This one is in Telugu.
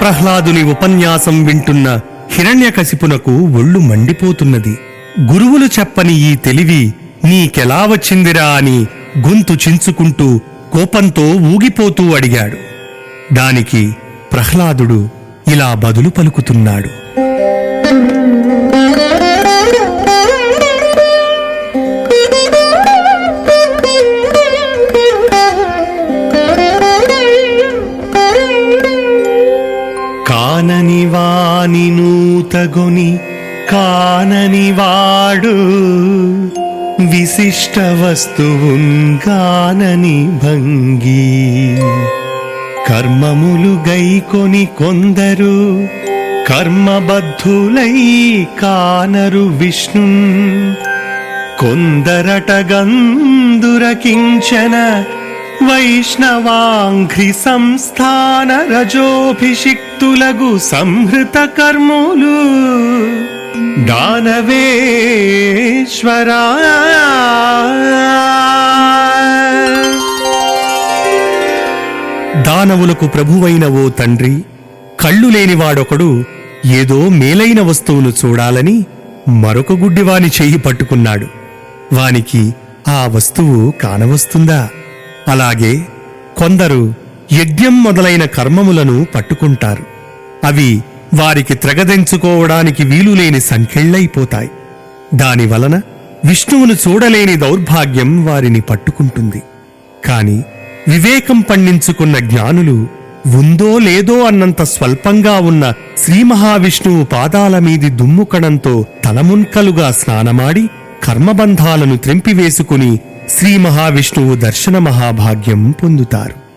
ప్రహ్లాదుని ఉపన్యాసం వింటున్న హిరణ్యకశిపునకు ఒళ్ళు మండిపోతున్నది. గురువులు చెప్పని ఈ తెలివి నీకెలా వచ్చిందిరా అని గొంతు చించుకుంటూ కోపంతో ఊగిపోతూ అడిగాడు. దానికి ప్రహ్లాదుడు ఇలా బదులు పలుకుతున్నాడు. కానని వాని నూతగొని కానని వాడు విశిష్ట వస్తువున్ కానని భంగి. కర్మములు గైకొని కొందరు కర్మబద్ధులై కానరు విష్ణు కొందరటగందురకించన వైష్ణవాంఘ్రి సంస్థాన రజోభిషిక్తులగు సంహృత కర్ములు. దానవేశ్వరా. దానవులకు ప్రభువైన ఓ తండ్రి కళ్ళు లేనివాడొకడు ఏదో మేలైన వస్తువును చూడాలని మరొక గుడ్డివాని చెయ్యి పట్టుకున్నాడు. వానికి ఆ వస్తువు కానవస్తుందా? అలాగే కొందరు యజ్ఞం మొదలైన కర్మములను పట్టుకుంటారు. అవి వారికి త్రగదెంచుకోవడానికి వీలులేని సంఖ్యళ్ళైపోతాయి దానివలన విష్ణువును చూడలేని దౌర్భాగ్యం వారిని పట్టుకుంటుంది. కాని వివేకం పండించుకున్న జ్ఞానులు ఉందో లేదో అన్నంత స్వల్పంగా ఉన్న శ్రీ మహావిష్ణువు పాదాల మీది దుమ్ముకణంతో తలమున్కలుగా స్నానమాడి కర్మబంధాలను త్రెంపివేసుకుని శ్రీ మహావిష్ణువు దర్శన మహాభాగ్యం పొందుతారు.